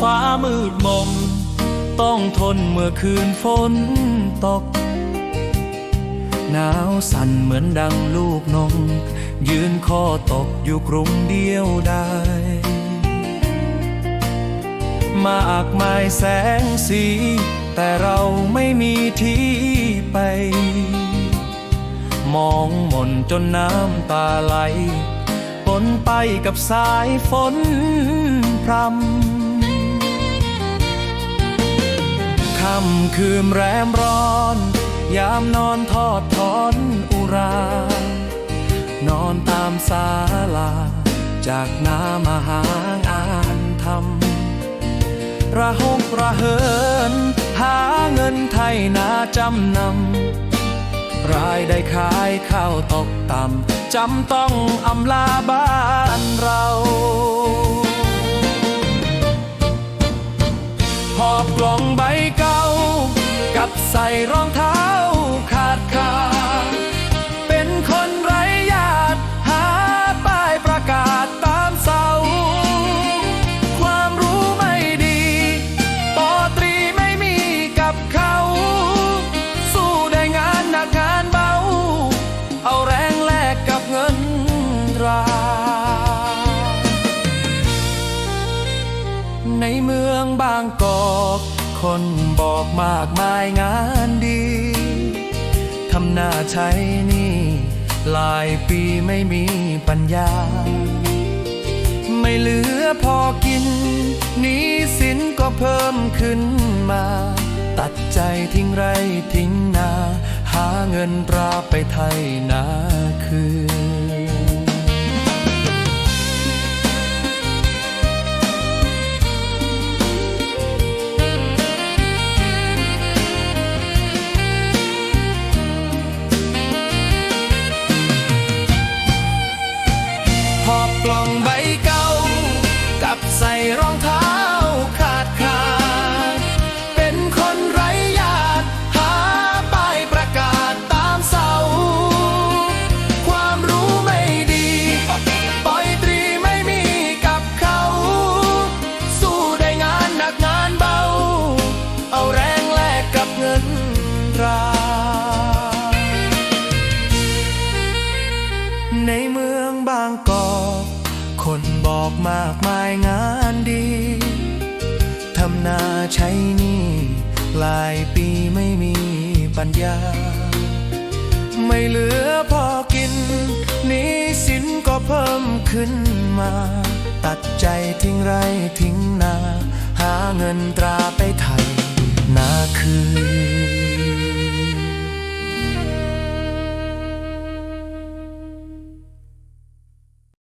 ฟ้ามืดมนต้องทนเมื่อคืนฝนตก หนาวสั่นเหมือนดังลูกนง ยืนคอตกอยู่กรุงเดียวได้ มากมายแสงสี แต่เราไม่มีที่ไป มองหม่นจนน้ำตาไหลปนไปกับสายฝนพรำ ค่ำคืนแรมร้อน ยามนอนทอดถอนอุรา นอนตามศาลา จากน้ามาหางอ่านทำระหกระเหิน หาเงินไทยนาจำนำรายได้ขายข้าวตกต่ำจำต้องอำลาบ้านเรา หอบกล่องใบเก่า กับใส่รองเท้าขา เมืองบางกอกคนบอกมากมายงานดี ทำหน้าใช้นี่ หลายปีไม่มีปัญญา ไม่เหลือพอกินนี้สินก็เพิ่มขึ้นมา ตัดใจทิ้งไรทิ้งนา หาเงินตราไปไทยนาายงานดี ทำนาใช้นี่หลายปีไม่มีปัญญา ไม่เหลือพอกินนี้สินก็เพิ่มขึ้นมา ตัดใจทิ้งไรทิ้งนา หาเงินตราไปไทยนาคืน